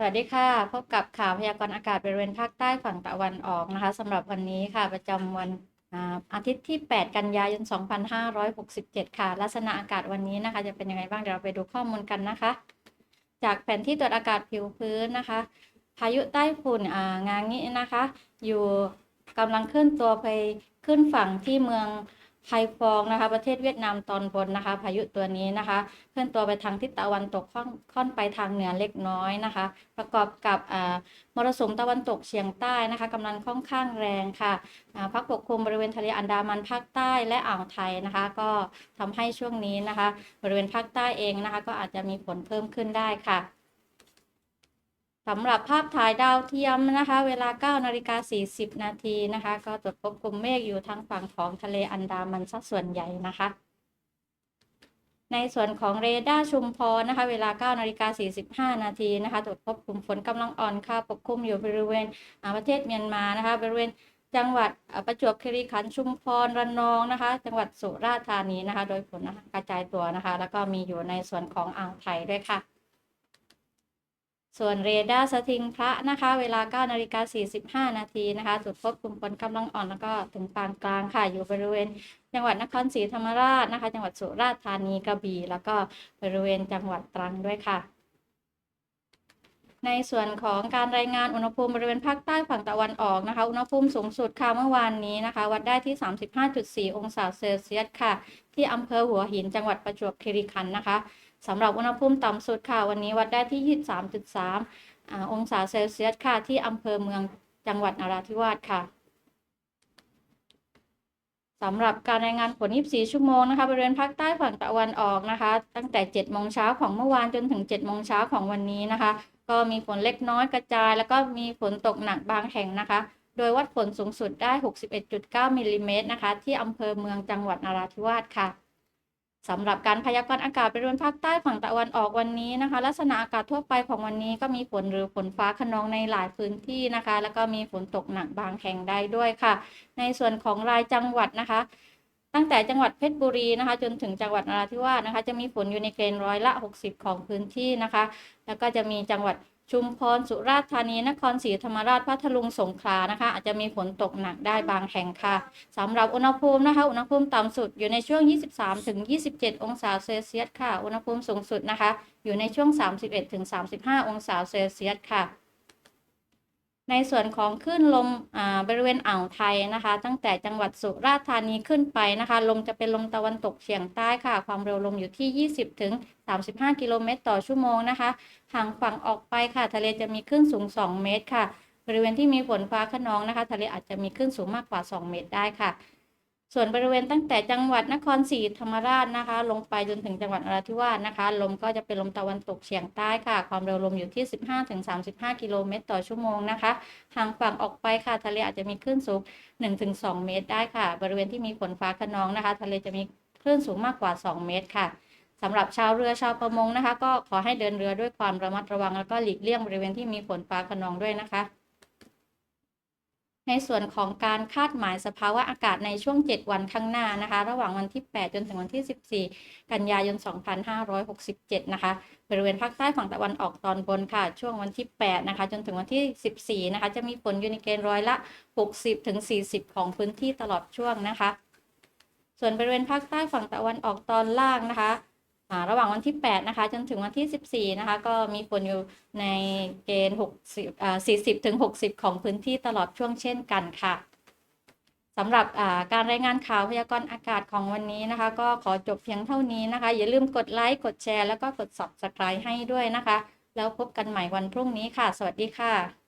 สวัสดีค่ะ พบกับข่าวพยากรณ์อากาศบริเวณภาคใต้ฝั่งตะวันออกนะคะสำหรับวันนี้ค่ะ ประจำวันอาทิตย์ที่ 8 กันยายน 2567 ค่ะ ลักษณะอากาศวันนี้นะคะ จะเป็นยังไงบ้างเดี๋ยวเราไปดูข้อมูลกันนะคะ จากแผนที่ตรวจอากาศผิวพื้นนะคะ พายุใต้ฝุ่นอ่างางินะคะ อยู่กำลังเคลื่อนตัวไปขึ้นฝั่งที่เมือง ไฮฟองนะคะ ประเทศเวียดนามตอนบนนะคะ พายุตัวนี้นะคะ เคลื่อนตัวไปทางทิศตะวันตกค่อนค่อนไปทางเหนือเล็กน้อยนะคะ ประกอบกับมรสุมตะวันตกเฉียงใต้นะคะกำลังค่อนข้างแรงค่ะพักปกคลุมบริเวณทะเลอันดามันภาคใต้และอ่าวไทยนะคะ ก็ทำให้ช่วงนี้นะคะ บริเวณภาคใต้เองนะคะ ก็อาจจะมีฝนเพิ่มขึ้นได้ค่ะ สำหรับภาพถ่ายดาวเทียมนะคะ เวลา 9 นาฬิกา 40 นาทีนะคะ ก็ตรวจพบกลุ่มเมฆอยู่ทางฝั่งของทะเลอันดามันสัดส่วนใหญ่นะคะ ในส่วนของเรดาร์ชุมพรนะคะ เวลา 9 นาฬิกา 45 นาทีนะคะตรวจพบกลุ่มฝนกำลังอ่อนค่ะปกคลุมอยู่บริเวณประเทศเมียนมานะคะ บริเวณจังหวัดประจวบคีรีขันธ์ชุมพรระนองนะคะ จังหวัดสุราษฎร์ธานีนะคะ โดยฝนกระจายตัวนะคะ แล้วก็มีอยู่ในส่วนของอ่าวไทยด้วยค่ะ ส่วนเรดาร์สทิงพระนะคะ เวลา9นาฬิกา45 นาทีนะคะตรวจพบกลุ่มฝนกำลังอ่อนแล้วก็ถึงปานกลางค่ะ อยู่บริเวณ จังหวัดนครศรีธรรมราชนะคะ จังหวัดสุราษฎร์ธานีกระบี่ แล้วก็บริเวณจังหวัดตรังด้วยค่ะ ในส่วนของการรายงานอุณหภูมิบริเวณภาคใต้ฝั่งตะวันออกนะคะ อุณหภูมิสูงสุดค่ะเมื่อวานนี้นะคะ วัดได้ที่ 35.4 องศาเซลเซียสค่ะ ที่อำเภอหัวหินจังหวัดประจวบคีรีขันธ์นะคะ สำหรับอุณหภูมิต่ำสุดค่ะวันนี้วัดได้ที่ 23.3อ่าองศาเซลเซียสค่ะที่อำเภอเมืองจังหวัดนราธิวาสค่ะสำหรับการรายงานผล 24 ชั่วโมงนะคะบริเวณภาคใต้ฝั่งตะวันออกนะคะ ตั้งแต่ 7 โมงเช้าของเมื่อวานจนถึง 7 โมงเช้าของวันนี้นะคะ ก็มีฝนเล็กน้อยกระจาย แล้วก็มีฝนตกหนักบางแห่งนะคะ โดยวัดฝนสูงสุดได้ 61.9 มิลลิเมตรนะคะ ที่อำเภอเมืองจังหวัดนราธิวาสค่ะ สำหรับการพยากรณ์อากาศบริเวณภาคใต้ฝั่งตะวันออกวันนี้นะคะ ลักษณะอากาศทั่วไปของวันนี้ก็มีฝนหรือฝนฟ้าขนองในหลายพื้นที่นะคะ แล้วก็มีฝนตกหนักบางแห่งได้ด้วยค่ะ ในส่วนของรายจังหวัดนะคะ ตั้งแต่จังหวัดเพชรบุรีนะคะ จนถึงจังหวัดนราธิวาสนะคะ จะมีฝนอยู่ในเกณฑ์ร้อยละ 60 ของพื้นที่นะคะ แล้วก็จะมีจังหวัด ชุมพรสุราษฎร์ธานีนครศรีธรรมราชพัทลุงสงขลานะคะ อาจจะมีฝนตกหนักได้บางแห่งค่ะสำหรับอุณหภูมินะคะ อุณหภูมิต่ำสุดอยู่ในช่วง 23ถึง27 องศาเซลเซียสค่ะ อุณหภูมิสูงสุดนะคะ อยู่ในช่วง 31ถึง35 องศาเซลเซียสค่ะ ในส่วนของคลื่นลมอ่าบริเวณอ่าวไทยนะคะ ตั้งแต่จังหวัดสุราษฎร์ธานีขึ้นไปนะคะ ลมจะเป็นลมตะวันตกเฉียงใต้ค่ะ ความเร็วลมอยู่ที่ 20 ถึง 35 กิโลเมตรต่อชั่วโมงนะคะห่างฝั่งออกไปค่ะ ทะเลจะมีคลื่นสูง 2 เมตรค่ะ บริเวณที่มีฝนฟ้าขนองนะคะ ทะเลอาจจะมีคลื่นสูงมากกว่า 2 เมตรได้ค่ะ ส่วนบริเวณตั้งแต่จังหวัดนครศรีธรรมราชนะคะ ลงไปจนถึงจังหวัดนราธิวาสนะคะ ลมก็จะเป็นลมตะวันตกเฉียงใต้ค่ะ ความเร็วลมอยู่ที่ 15-35 กิโลเมตรต่อชั่วโมงนะคะห่างฝั่งออกไปค่ะทะเลอาจจะมีคลื่นสูง 1-2 เมตรได้ค่ะ บริเวณที่มีฝนฟ้าขนองนะคะ ทะเลจะมีคลื่นสูงมากกว่า 2 เมตรค่ะสำหรับชาวเรือชาวประมงนะคะ ก็ขอให้เดินเรือด้วยความระมัดระวังแล้วก็หลีกเลี่ยงบริเวณที่มีฝนฟ้าขนองด้วยนะคะ ในส่วนของการคาดหมายสภาวะอากาศในช่วง 7 วันข้างหน้านะคะ ระหว่างวันที่ 8 จนถึงวันที่ 14 กันยายน 2567 นะคะ บริเวณภาคใต้ฝั่งตะวันออกตอนบนค่ะ ช่วงวันที่ 8 นะคะ จนถึงวันที่ 14 นะคะ จะมีฝนอยู่ในเกณฑ์ร้อยละ 60ถึง40 ของพื้นที่ตลอดช่วงนะคะ ส่วนบริเวณภาคใต้ฝั่งตะวันออกตอนล่างนะคะ ระหว่างวันที่ 8 นะคะ จนถึงวันที่ 14 นะคะ ก็มีฝนอยู่ในเกณฑ์60อ่า40ถึง60 ของพื้นที่ตลอดช่วงเช่นกันค่ะสำหรับอ่าการรายงานข่าวพยากรณ์อากาศของวันนี้นะคะ ก็ขอจบเพียงเท่านี้นะคะ อย่าลืมกดไลค์ กดแชร์ แล้วก็กด subscribe ให้ด้วยนะคะ แล้วพบกันใหม่วันพรุ่งนี้ค่ะ สวัสดีค่ะ